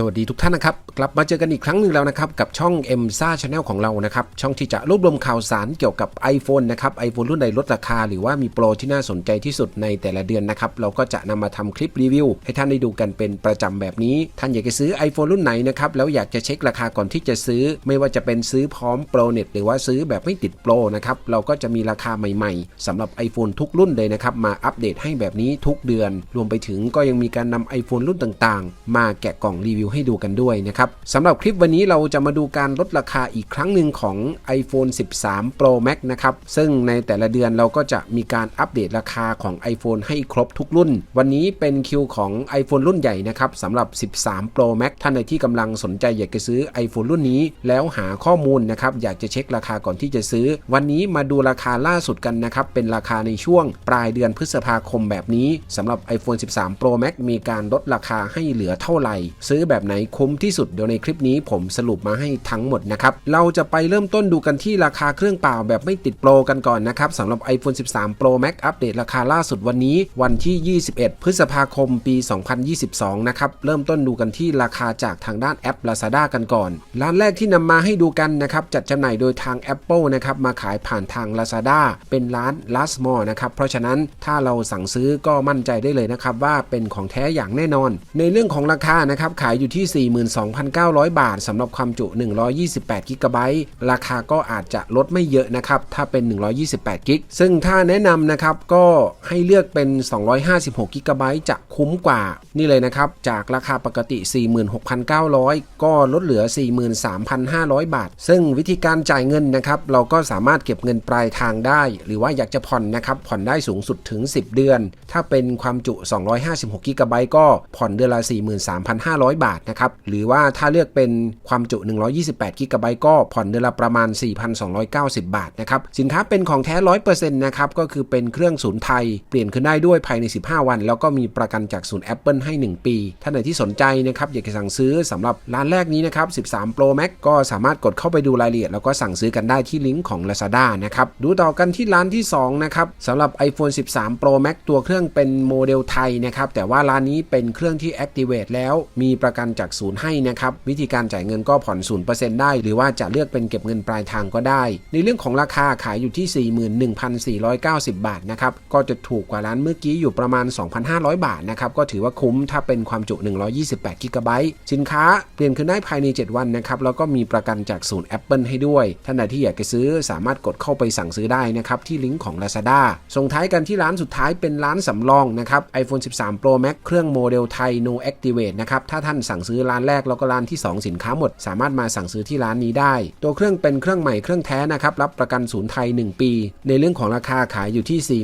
สวัสดีทุกท่านนะครับ กลับมาเจอกันอีกครั้งหนึ่งแล้วนะครับ กับช่อง m s a Channel ของเรานะครับ ช่องที่จะรวบรวมข่าวสารเกี่ยวกับ iPhone นะครับ iPhone รุ่นใดลดราคา หรือว่ามีโปรที่น่าสนใจที่สุดในแต่ละเดือนนะครับ เราก็จะนำมาทำคลิปรีวิว ให้ท่านได้ดูกันเป็นประจำแบบนี้ ท่านอยากจะซื้อ iPhone รุ่นไหนนะครับ แล้วอยากจะเช็คราคาก่อนที่จะซื้อ ไม่ว่าจะเป็นซื้อพร้อมโปรเน็ตหรือว่าซื้อแบบไม่ติดโปรนะครับเราก็จะมีราคาใหม่ๆสำหรับ iPhone ทุกรุ่นเลยนะครับมาอัปเดตให้แบบนี้ทุกเดือน รวมไปถึงก็ยังมีการนำ iPhone รุ่นต่างๆ มาแกะกล่องรีวิวให้ดูกันด้วยนะครับสำหรับคลิปวันนี้เราจะมาดูการลดราคาอีกครั้งหนึ่งของ iPhone 13 Pro Max นะครับ ซึ่งในแต่ละเดือนเราก็จะมีการอัปเดตราคาของ iPhone ให้ครบทุกรุ่น วันนี้เป็นคิวของ iPhone รุ่นใหญ่นะครับสำหรับ 13 Pro Max ท่านใดที่กำลังสนใจอยากจะซื้อ iPhone รุ่นนี้ แล้วหาข้อมูลนะครับอยากจะเช็คราคาก่อนที่จะซื้อ วันนี้มาดูราคาล่าสุดกันนะครับเป็นราคาในช่วงปลายเดือนพฤษภาคมแบบนี้สำหรับ iPhone 13 Pro Max มีการลดราคาให้เหลือเท่าไหร่ ซื้อแบบไหนคุ้มที่สุดเดี๋ยวในคลิปนี้ผมสรุปมาให้ทั้งหมดนะครับ เราจะไปเริ่มต้นดูกันที่ราคาเครื่องเปล่าแบบไม่ติดโปรกันก่อนนะครับสำหรับ iPhone 13 Pro Max อัปเดตราคาล่าสุดวันนี้ วันที่ 21 พฤษภาคมปี 2022 นะครับ เริ่มต้นดูกันที่ราคาจากทางด้านแอป Lazada กันก่อน ร้านแรกที่นำมาให้ดูกันนะครับ จัดจำหน่ายโดยทาง Apple นะครับ มาขายผ่านทาง Lazada เป็นร้าน Last Mall นะครับ เพราะฉะนั้นถ้าเราสั่งซื้อก็มั่นใจได้เลยนะครับว่าเป็นของแท้อย่างแน่นอน ในเรื่องของราคานะครับขายอยู่ที่ 42,900 บาทสำหรับความจุ 128 g b ราคาก็อาจจะลดไม่เยอะนะครับถ้าเป็น 128 g b ซึ่งถ้าแนะนำนะครับก็ให้เลือกเป็น 256 g b จะคุ้มกว่า นี่เลยนะครับจากราคาปกติ 46,900 ก็ลดเหลือ 43,500 บาท ซึ่งวิธีการจ่ายเงินนะครับเราก็สามารถเก็บเงินปลายทางได้ หรือว่าอยากจะผ่อนนะครับผ่อนได้สูงสุดถึง 10 เดือน ถ้าเป็นความจุ 256 g b ก็ผ่อนเดือนละ 43,500 บาทนะครับ หรือว่าถ้าเลือกเป็นความจุ 128 g b ก็ผ่อนเดือนละประมาณ 4,290 บาทนะครับ สินค้าเป็นของแท้ 100%นะครับ ก็คือเป็นเครื่องศูนย์ไทย เปลี่ยนขึ้นได้ด้วยภายใน 15 วัน แล้วก็มีประกันจากศูนย์ Apple ให้ 1 ปี ท่านไหนที่สนใจนะครับอยากจะสั่งซื้อสำหรับร้านแรกนี้นะครับ 13 Pro Max ก็สามารถกดเข้าไปดูรายละเอียด แล้วก็สั่งซื้อกันได้ที่ลิงก์ของ Lazada นะครับ ดูต่อกันที่ร้านที่ 2 นะครับสำหรับ iPhone 13 Pro Max ตัวเครื่องเป็นโมเดลไทยนะครับ แต่ว่าร้านนี้เป็นเครื่องที่ Activate แล้ว มีประกันจากศูนย์ให้นะครับ วิธีการจ่ายเงินก็ผ่อน0%ได้ หรือว่าจะเลือกเป็นเก็บเงินปลายทางก็ได้ ในเรื่องของราคาขายอยู่ที่ 41,490 บาทนะครับ ก็จะถูกกว่าร้านเมื่อกี้อยู่ประมาณ 2,500 บาทนะครับ ก็ถือว่าคุ้มถ้าเป็นความจุ 128 g b สินค้าเปลี่ยนคืนได้ภายใน 7 วันนะครับ แล้วก็มีประกันจากศูนย์ Apple ให้ด้วย ท่านใดที่อยากจะซื้อสามารถกดเข้าไปสั่งซื้อได้นะครับที่ลิงก์ของ Lazada ส่งท้ายกันที่ร้านสุดท้ายเป็นร้านสำรองนะครับ iPhone 13 Pro Max เครื่องโมเดลไทย No Activate นะครับถ้าท่านสั่งซื้อร้านแรกแล้วก็ร้านที่ 2 สินค้าหมด สามารถมาสั่งซื้อที่ร้านนี้ได้ ตัวเครื่องเป็นเครื่องใหม่เครื่องแท้นะครับรับประกันศูนย์ไทย 1 ปี ในเรื่องของราคาขายอยู่ที่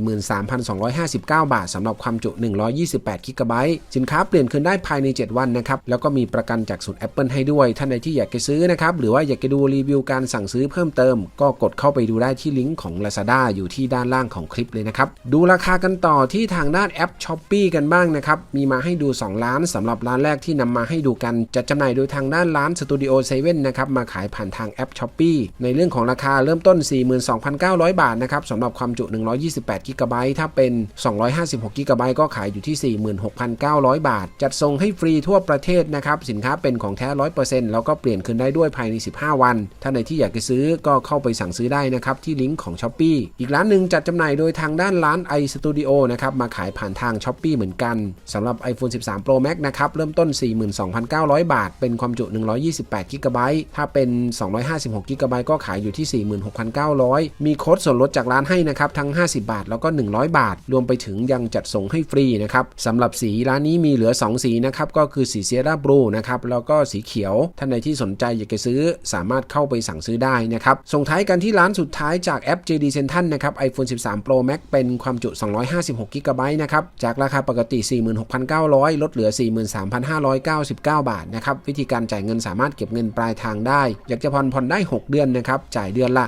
43,259 บาทสำหรับความจุ 128 g b สินค้าเปลี่ยนคืนได้ภายใน 7 วันนะครับแล้วก็มีประกันจากศูนย์ Apple ให้ด้วยท่านใดที่อยากจะซื้อนะครับหรือว่าอยากจะดูรีวิวการสั่งซื้อเพิ่มเติม ก็กดเข้าไปดูได้ที่ลิงก์ของ Lazada อยู่ที่ด้านล่างของคลิปเลยนะครับดูราคากันต่อที่ทางด้านแอป s h o p e e กันบ้างนะครับมีมาให้ดู2ร้านสำหรับร้านแรกที่นำมาให้ดูกันจัดจำหน่ายโดยทางด้านร้าน Studio 7นะครับมาขายผ่านทางแอป s h o p e e ในเรื่องของราคาเริ่มต้น 42,900 บาทนะครับสำหรับความจุ 128 g b ถ้าเป็น 256 g b ก็ขายอยู่ที่ 46,900 บาท จัดส่งให้ฟรีทั่วประเทศนะครับสินค้าเป็นของแท้ 100%แล้วก็เปลี่ยนคืนได้ด้วยภายใน 15 วันท่าใดที่อยากจะซื้อก็เข้าไปสั่งซื้อได้นะครับที่ลิงก์ของ s h อ p e e อีกร้านหนึ่งจัดจำหน่ายโดยทางด้านร้าน iStudio นะครับมาขายผ่านทาง s h อ p e e เหมือนกันสำหรับ iPhone 13 Pro Max นะครับเริ่มต้น2,900 บาท เป็นความจุ 128 g b ถ้าเป็น 256 g b ก็ขายอยู่ที่ 46,900 มีโค้ดส่วนลดจากร้านให้นะครับ ทั้ง 50 บาท แล้วก็ 100 บาท รวมไปถึงยังจัดส่งให้ฟรีนะครับสำหรับสีร้านนี้มีเหลือ 2 สีนะครับ ก็คือสีเซียร่าบลูนะครับ แล้วก็สีเขียว ท่านใดที่สนใจอยากจะซื้อสามารถเข้าไปสั่งซื้อได้นะครับ ส่งท้ายกันที่ร้านสุดท้ายจากแอป JD Central นะครับ iPhone 13 Pro Max เป็นความจุ 256 g b นะครับ จากราคาปกติ 46,900 ลดเหลือ 43,590 43,599บาทนะครับวิธีการจ่ายเงินสามารถเก็บเงินปลายทางได้ อยากจะผ่อนผ่อนได้ 6 เดือนนะครับจ่ายเดือนละ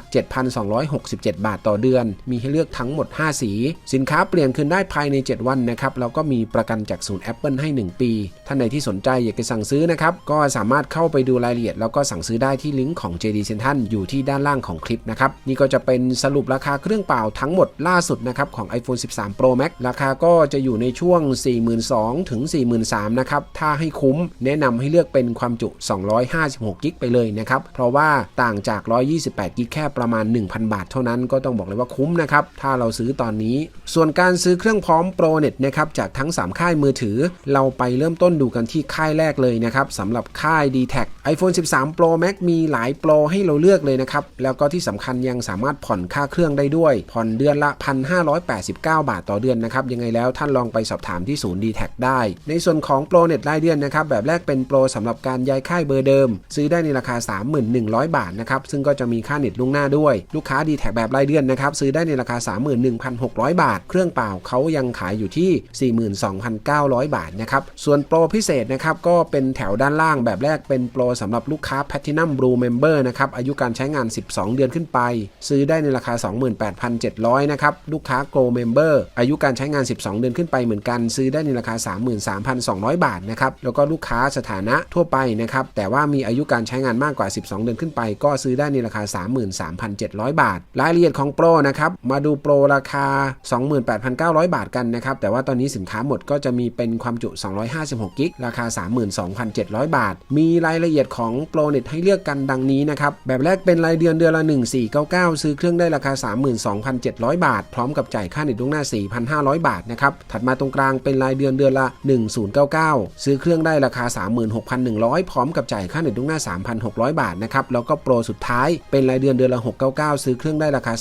7,267 บาทต่อเดือน มีให้เลือกทั้งหมด 5 สี สินค้าเปลี่ยนคืนได้ภายใน 7 วันนะครับแล้วก็มีประกันจากศูนย์ Apple ให้ 1 ปี ท่านใดที่สนใจอยากจะสั่งซื้อนะครับก็สามารถเข้าไปดูรายละเอียด แล้วก็สั่งซื้อได้ที่ลิงก์ของ JD Central อยู่ที่ด้านล่างของคลิปนะครับนี่ก็จะเป็นสรุปราคาเครื่องเปล่าทั้งหมดล่าสุดนะครับของ iPhone 13 Pro Max ราคาก็จะอยู่ในช่วง 42,000ถึง43,000นะครับถ้าให้คุ้มแนะนำให้เลือกเป็นความจุ 256 กิกไปเลยนะครับ เพราะว่าต่างจาก 128 กิกแค่ประมาณ 1,000 บาทเท่านั้นก็ต้องบอกเลยว่าคุ้มนะครับ ถ้าเราซื้อตอนนี้ ส่วนการซื้อเครื่องพร้อมโปรเน็ตนะครับจากทั้ง 3 ค่ายมือถือ เราไปเริ่มต้นดูกันที่ค่ายแรกเลยนะครับสำหรับค่าย d t แท็ iPhone 13 Pro Max มีหลายโปรให้เราเลือกเลยนะครับ แล้วก็ที่สำคัญยังสามารถผ่อนค่าเครื่องได้ด้วย ผ่อนเดือนละ 1,589 บาทต่อเดือนนะครับ ยังไงแล้วท่านลองไปสอบถามที่ศูนย์ d t แท็ได้ ในส่วนของโปรเน็ตรายเดือนนะครับแแบบแรกเป็นโปรสำหรับการย้ายค่ายเบอร์เดิม ซื้อได้ในราคา31,100 บาทนะครับซึ่งก็จะมีค่าเน็ตล่วงหน้าด้วย ลูกค้า d t แท็แบบรายเดือนนะครับซื้อได้ในราคา 31,600 บาท เครื่องเปล่าเขายังขายอยู่ที่ 42,900 บาทนะครับส่วนโปรพิเศษนะครับก็เป็นแถวด้านล่างแบบแรกเป็นโปรสำหรับลูกค้า Platinum Blue Member นะครับอายุการใช้งาน 12 เดือนขึ้นไป ซื้อได้ในราคา 28,700 นะครับลูกค้า Go Member อายุการใช้งาน 12 เดือนขึ้นไปเหมือนกัน ซื้อได้ในราคา 33,200 บาทนะครับแล้วก็ลูกค้าสถานะทั่วไปนะครับ แต่ว่ามีอายุการใช้งานมากกว่า 12 เดือนขึ้นไป ก็ซื้อได้ในราคา 33,700 บาท รายละเอียดของโปรนะครับ มาดูโปรราคา 28,900 บาทกันนะครับ แต่ว่าตอนนี้สินค้าหมดก็จะมีเป็นความจุ 256 กิก ราคา 32,700 บาท มีรายละเอียดของโปรเน็ตให้เลือกกันดังนี้นะครับ แบบแรกเป็นรายเดือนเดือนละ 1499 ซื้อเครื่องได้ราคา 32,700 บาท พร้อมกับจ่ายค่าเน็ตล่วงหน้า 4,500 บาทนะครับ ถัดมาตรงกลางเป็นรายเดือนเดือนละ 1099 ซื้อเครื่องได้ราคาคา 36,100 พร้อมกับจ่ายค่าเน็ตล่วงหน้า 3,600 บาทนะครับ แล้วก็โปรสุดท้ายเป็นรายเดือนเดือนละ 699 ซื้อเครื่องได้ราคา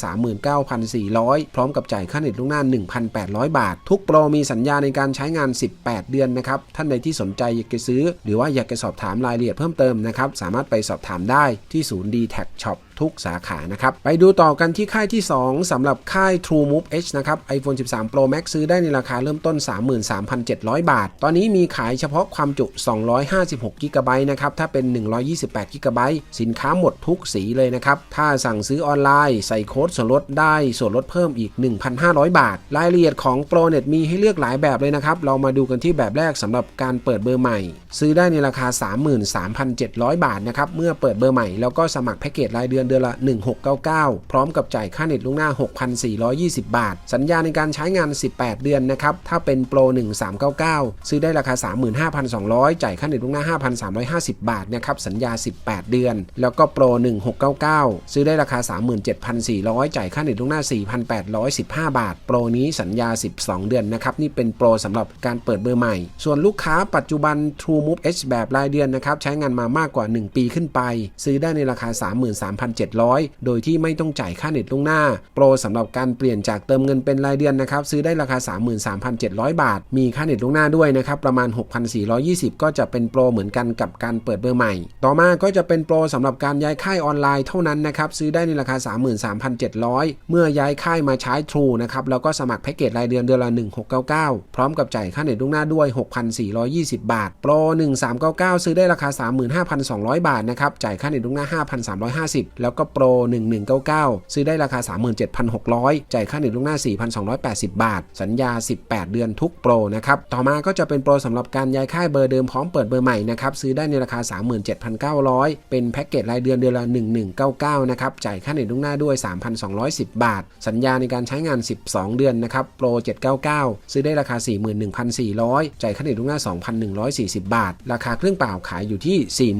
39,400 พร้อมกับจ่ายค่าเน็ตล่วงหน้า 1,800 บาท ทุกโปรมีสัญญาในการใช้งาน 18 เดือนนะครับ ท่านใดที่สนใจอยากจะซื้อ หรือว่าอยากจะสอบถามรายละเอียดเพิ่มเติมนะครับ สามารถไปสอบถามได้ที่ศูนย์ d t แท็กช็อป ทุกสาขานะครับ ไปดูต่อกันที่ค่ายที่ 2สำหรับค่าย True Move H นะครับ iPhone 13 Pro Max ซื้อได้ในราคาเริ่มต้น 33,700 บาท ตอนนี้มีขายเฉพาะความจุ 256 g b นะครับ ถ้าเป็น 128 g b สินค้าหมดทุกสีเลยนะครับ ถ้าสั่งซื้อออนไลน์ ใส่โค้ดส่วนลดได้ส่วนลดเพิ่มอีก 1,500 บาท รายละเอียดของ ProNet มีให้เลือกหลายแบบเลยนะครับ เรามาดูกันที่แบบแรกสำหรับการเปิดเบอร์ใหม่ ซื้อได้ในราคา 33,700 บาทนะครับ เมื่อเปิดเบอร์ใหม่แล้วก็สมัครแพ็กเกจรายเดือนเดือนละ 1699 พร้อมกับจ่ายค่าเน็ตล่วงหน้า 6,420 บาท สัญญาในการใช้งาน 18 เดือนนะครับ ถ้าเป็นโปร 1399 ซื้อได้ราคา 35,200 จ่ายค่าเน็ตล่วงหน้า 5,350 บาทนะครับ สัญญา 18 เดือน แล้วก็โปร 1699 ซื้อได้ราคา 37,400 จ่ายค่าเน็ตล่วงหน้า 4,815 บาท โปรนี้สัญญา 12 เดือนนะครับ นี่เป็นโปรสำหรับการเปิดเบอร์ใหม่ ส่วนลูกค้าปัจจุบัน True Move H แบบรายเดือนนะครับ ใช้งานมามากกว่า 1 ปีขึ้นไป ซื้อได้ในราคา 33,000 3,700 โดยที่ไม่ต้องจ่ายค่าเน็ตล่วงหน้า โปรสำหรับการเปลี่ยนจากเติมเงินเป็นรายเดือนนะครับ ซื้อได้ราคา 33,700 บาท มีค่าเน็ตล่วงหน้าด้วยนะครับ ประมาณ 6,420 ก็จะเป็นโปรเหมือนกันกับการเปิดเบอร์ใหม่ ต่อมาก็จะเป็นโปรสำหรับการย้ายค่ายออนไลน์เท่านั้นนะครับ ซื้อได้ในราคา 33,700 เมื่อย้ายค่ายมาใช้ True นะครับ แล้วก็สมัครแพ็กเกจรายเดือนเดือนละ 1699 พร้อมกับจ่ายค่าเน็ตล่วงหน้าด้วย 6,420 บาท โปร 1399 ซื้อได้ราคา 35,200 บาทนะครับ จ่ายค่าเน็ตล่วงหน้า 5,350แล้วก็โปร1199 ซื้อได้ราคา 37,600 จ่ายค่าเน็ตล่วงหน้า 4,280 บาท สัญญา 18 เดือนทุกโปรนะครับ ต่อมาก็จะเป็นโปรสำหรับการย้ายค่ายเบอร์เดิมพร้อมเปิดเบอร์ใหม่นะครับ ซื้อได้ในราคา 37,900 เป็นแพ็กเกจรายเดือนเดือนละ 1199 นะครับ จ่ายค่าเน็ตล่วงหน้าด้วย 3,210 บาท สัญญาในการใช้งาน 12 เดือนนะครับโปร799 ซื้อได้ราคา 41,400 จ่ายค่าเน็ตล่วงหน้า 2,140 บาท ราคาเครื่องเปล่าขายอยู่ที่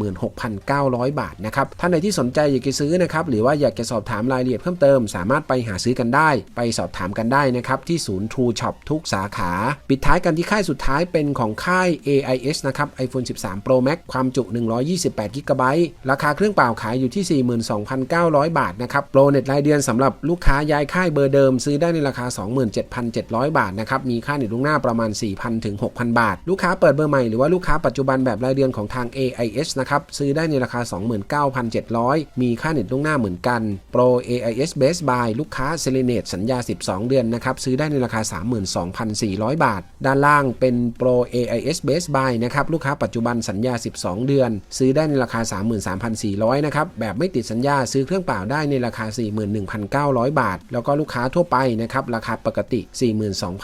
46,900 บาทนะครับท่านใดที่สนใจอยากจะซื้อนะครับ หรือว่าอยากจะสอบถามรายละเอียดเพิ่มเติม สามารถไปหาซื้อกันได้ ไปสอบถามกันได้นะครับ ที่ศูนย์ True Shop ทุกสาขา ปิดท้ายกันที่ค่ายสุดท้ายเป็นของค่าย AIS นะครับ iPhone 13 Pro Max ความจุ 128 g b ราคาเครื่องเปล่าขายอยู่ที่ 42,900 บาทนะครับโปรเน็ตรายเดือนสำหรับลูกค้าย้ายค่ายเบอร์เดิม ซื้อได้ในราคา 27,700 บาทนะครับมีค่าเน็ตล่วงหน้าประมาณ 4,000ถึง6,000 บาท ลูกค้าเปิดเบอร์ใหม่หรือว่าลูกค้าปัจจุบันแบบรายเดือนของทาง AIS นะครับซื้อได้ในราคา 29,700 มีค่าเน็ตล่วงหน้าเหมือนกัน Pro AIS Best Buy ลูกค้า s e l e n a t e สัญญา 12 เดือนนะครับซื้อได้ในราคา 32,400 บาท ด้านล่างเป็น Pro AIS Best Buy นะครับลูกค้าปัจจุบันสัญญา 12 เดือน ซื้อได้ในราคา 33,400นะครับแบบไม่ติดสัญญาซื้อเครื่องเปล่าได้ในราคา 41,900 บาท แล้วก็ลูกค้าทั่วไปนะครับราคาปกติ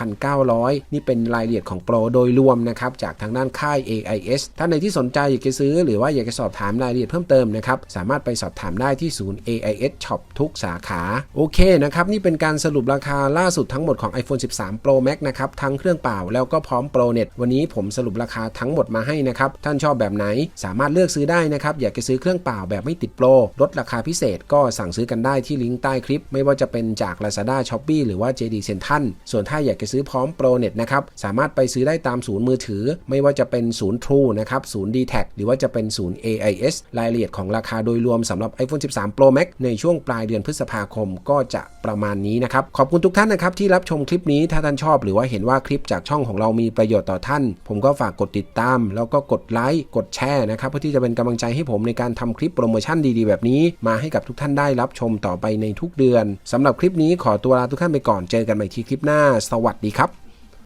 42,900 นี่เป็นรายละเอียดของโปรโดยรวมนะครับจากทางด้านค่าย AIS ท่านใดที่สนใจอยากจะซื้อหรือว่าอยากจะสอบถามรายละเอียดเพิ่มเติมนะครับสามารถไปสอบถามได้ที่ศูนย์ AIS Shop ทุกสาขา โอเคนะครับ นี่เป็นการสรุปราคาล่าสุดทั้งหมดของ iPhone 13 Pro Max นะครับ ทั้งเครื่องเปล่าแล้วก็พร้อม Pro Net วันนี้ผมสรุปราคาทั้งหมดมาให้นะครับ ท่านชอบแบบไหนสามารถเลือกซื้อได้นะครับ อยากจะซื้อเครื่องเปล่าแบบไม่ติดโปรลดราคาพิเศษก็สั่งซื้อกันได้ที่ลิงก์ใต้คลิป ไม่ว่าจะเป็นจาก Lazada Shopee หรือว่า JD Central ส่วนถ้าอยากจะซื้อพร้อม Pro Net นะครับสามารถไปซื้อได้ตามศูนย์มือถือ ไม่ว่าจะเป็นศูนย์ True นะครับศูนย์ d t a c หรือว่าจะเป็นศูนย์ AIS รายละเอียดของราคาโดยรวมสำหรับ iPhone 13 Pro Max ในช่วงปลายเดือนพฤษภาคมก็จะประมาณนี้นะครับ ขอบคุณทุกท่านนะครับที่รับชมคลิปนี้ถ้าท่านชอบหรือว่าเห็นว่าคลิปจากช่องของเรามีประโยชน์ต่อท่าน ผมก็ฝากกดติดตาม แล้วก็กดไลค์กดแชร์นะครับเพื่อที่จะเป็นกำลังใจให้ผมในการทำคลิปโปรโมชั่นดีๆ แบบนี้ มาให้กับทุกท่านได้รับชมต่อไปในทุกเดือนสำหรับคลิปนี้ขอตัวลาทุกท่านไปก่อนเจอกันใหม่ที่คลิปหน้า สวัสดีครับ